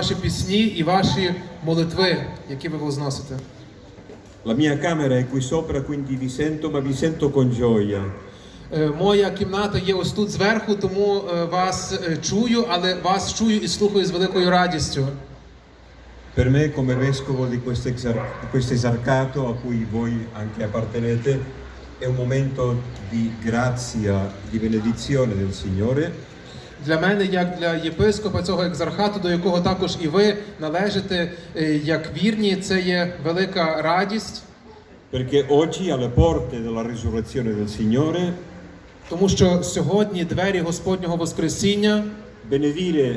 ваші пісні і ваші молитви, які ви возносите. La mia camera è qui sopra, quindi vi sento, ma vi sento con gioia. Е, Моя кімната є ось тут зверху, тому е, вас е, чую, але вас чую і слухаю з великою радістю. Per me, come vescovo di questo, exar- di questo esarcato a cui voi anche appartenete, è un momento di grazia, di benedizione del Signore, Для мене, як для єпископа цього екзархату, до якого також і ви належите, е, як вірні, це є велика радість, perché oggi alle porte della risurrezione del Signore тому що сьогодні двері Господнього Воскресіння benedire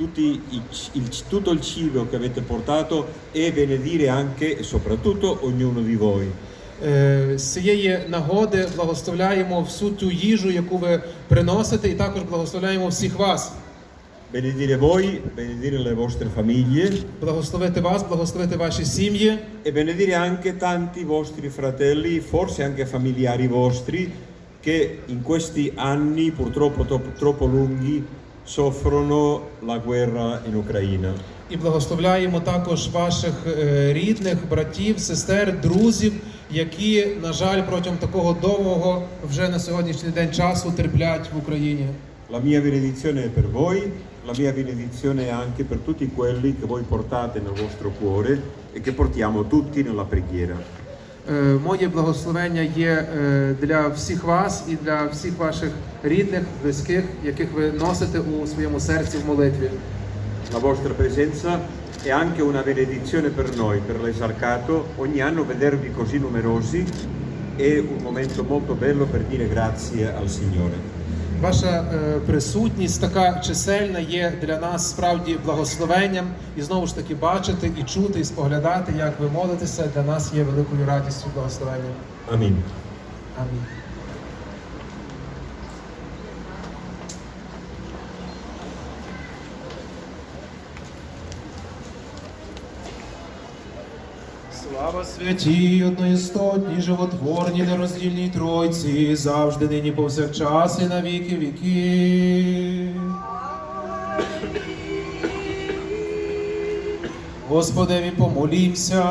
tutti i c- il- tutto il cibo che avete portato e benedire anche e soprattutto ognuno di voi. Е, З цієї нагоди благословляємо всю ту їжу, яку ви приносите, і також благословляємо всіх вас. Benedire voi, benedire le vostre famiglie Благословити вас, благословити ваші сім'ї, e benedire anche tanti vostri fratelli, forse anche familiari vostri, che in questi anni purtroppo troppo, lunghi soffrono la guerra in Ucraina. і благословляємо також ваших е, рідних, братів, сестер, друзів, які, на жаль, протягом такого довгого вже на сьогоднішній день часу терплять в Україні. La mia benedizione è per voi, la mia benedizione è anche per tutti quelli che voi portate nel vostro cuore e che portiamo tutti nella preghiera. Е, Моє благословення є е, для всіх вас і для всіх ваших рідних, близьких, яких ви носите у своєму серці в молитві. La vostra presenza è anche una benedizione per noi, per l'esarcato. Ogni anno vedervi così numerosi è un momento molto bello per dire grazie al Signore. Ваша е, присутність така чисельна є для нас справді благословенням, і знову ж таки бачити і чути, і споглядати, як ви молитеся, для нас є великою радістю благословенням. Amin. Амінь. Слава святій, одноістотній, животворній, нероздільній Тройці, завжди нині повсякчас і на віки віки. Господеві помолімся.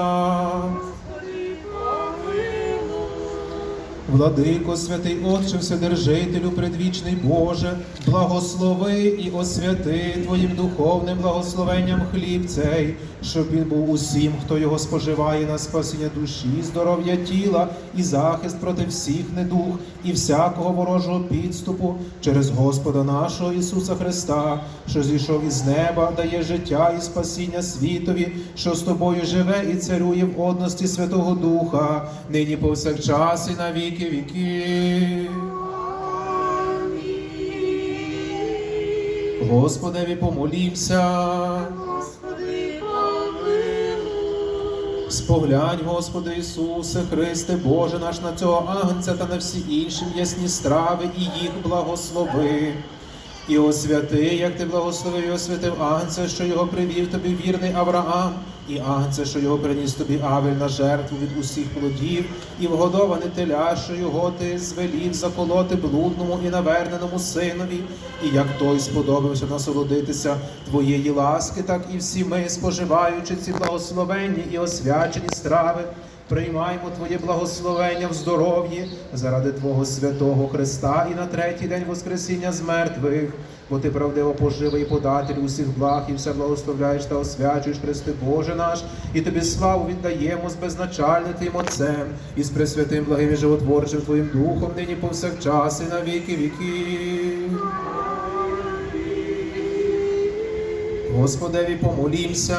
Владико, святий Отче, Вседержителю, предвічний Боже, благослови і освяти Твоїм духовним благословенням хліб цей, щоб він був усім, хто його споживає на спасіння душі, здоров'я тіла і захист проти всіх недуг і всякого ворожого підступу через Господа нашого Ісуса Христа, що зійшов із неба, дає життя і спасіння світові, що з тобою живе і царює в одності Святого Духа, нині повсякчас і на віки віки. Господеві помолімся. Споглянь, Господи Ісусе, Христе, Боже наш на цього агнця та на всі інші м'ясні страви і їх благослови. І освяти, як ти благословив і освятив агнця, що його привів тобі вірний Авраам, і агнця, що його приніс тобі Авель на жертву від усіх плодів, і вгодоване теля, що його ти звелів заколоти блудному і наверненому синові, і як той сподобався насолодитися твоєї ласки, так і всі ми, споживаючи ці благословенні і освячені страви, приймаємо Твоє благословення в здоров'ї заради Твого святого Христа і на третій день Воскресіння з мертвих. Бо ти правдиво поживий і податель усіх благ, і все благословляєш та освячуєш Христи Боже наш, і тобі славу віддаємо з безначальним Твоїм Отцем, і з пресвятим благим і животворчим Твоїм Духом, нині повсякчас і на віки віків. Господеві помолімся.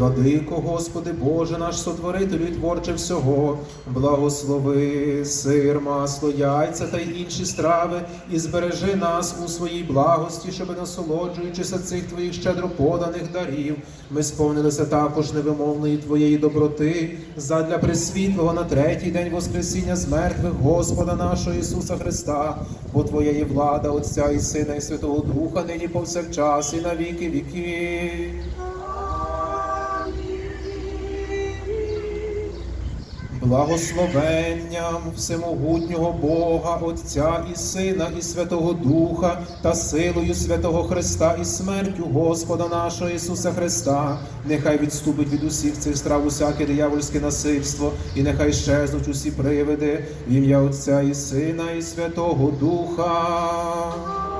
Владико, Господи, Боже наш сотворителю і творче всього, благослови сир, масло, яйця та й інші страви, і збережи нас у своїй благості, щоб, насолоджуючися цих твоїх щедро поданих дарів, ми сповнилися також невимовної твоєї доброти, задля пресвітлого на третій день Воскресіння з мертвих Господа нашого Ісуса Христа, бо Твоя є влада, Отця і Сина, і Святого Духа, нині повсякчас, і на віки віки. Благословенням всемогутнього Бога, Отця і Сина, і Святого Духа, та силою святого Христа і смертю Господа нашого Ісуса Христа, нехай відступить від усіх цих страв усяке диявольське насильство, і нехай щезнуть усі привиди в ім'я Отця і Сина, і Святого Духа.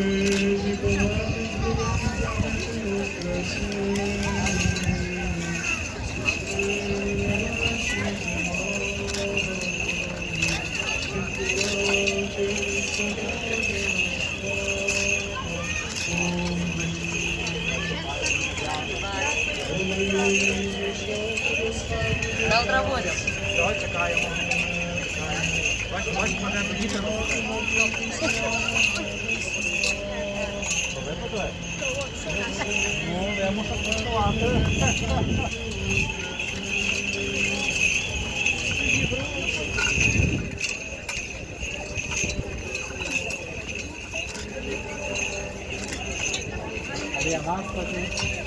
Gracias.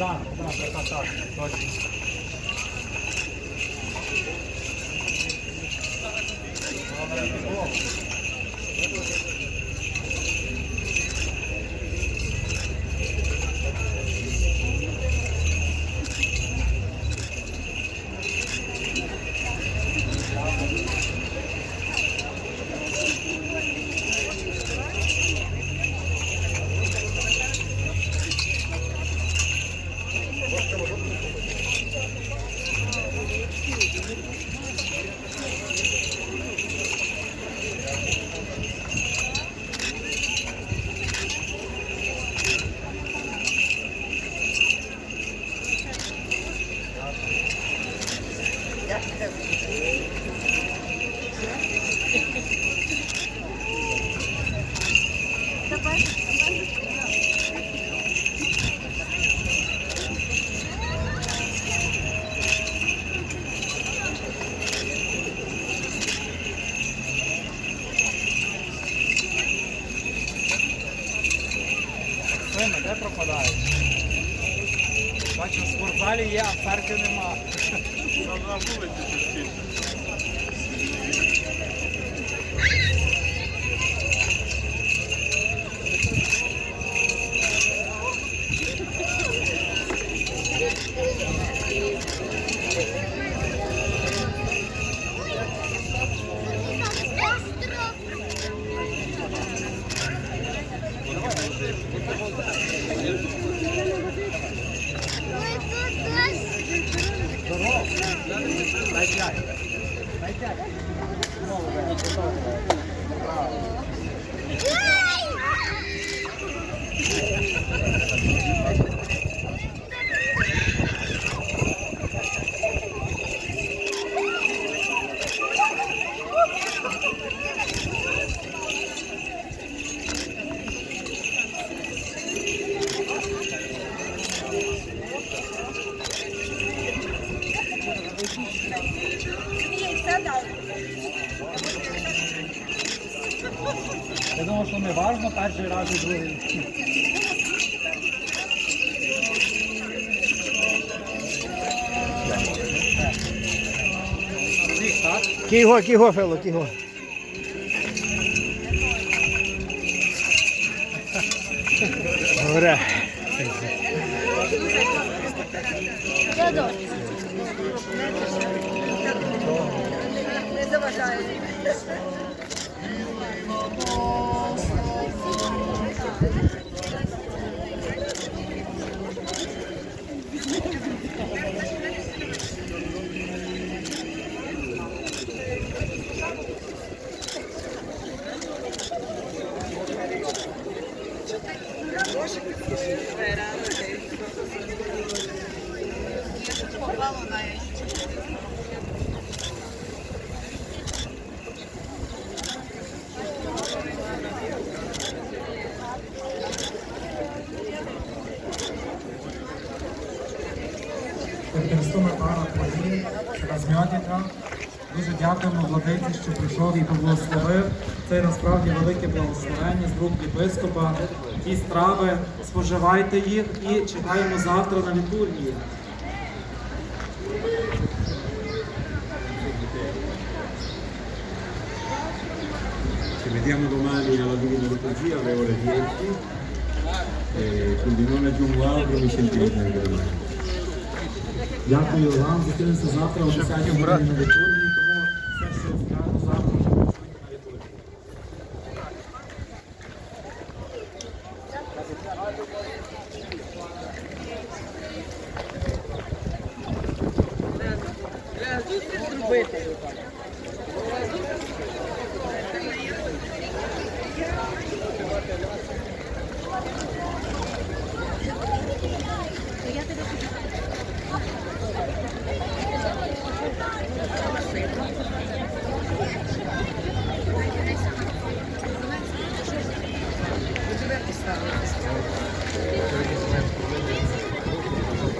大了，大大，大了，不要。যায় Кіго, кіго, Фело, кіго. Добре. Не заважаю. Христове пара Твої, Разм'ятіка. Дуже дякуємо владиці, що прийшов і поблагословив. Це насправді велике благословення з рук єпископа. Ті страви, споживайте їх і чекаємо завтра на літургії. vediamo domani alla Divina Liturgia alle ore 10 e quindi non aggiungo altro, mi sentirete nel domani. Дякую вам. Зустрінемося завтра о 10 годині на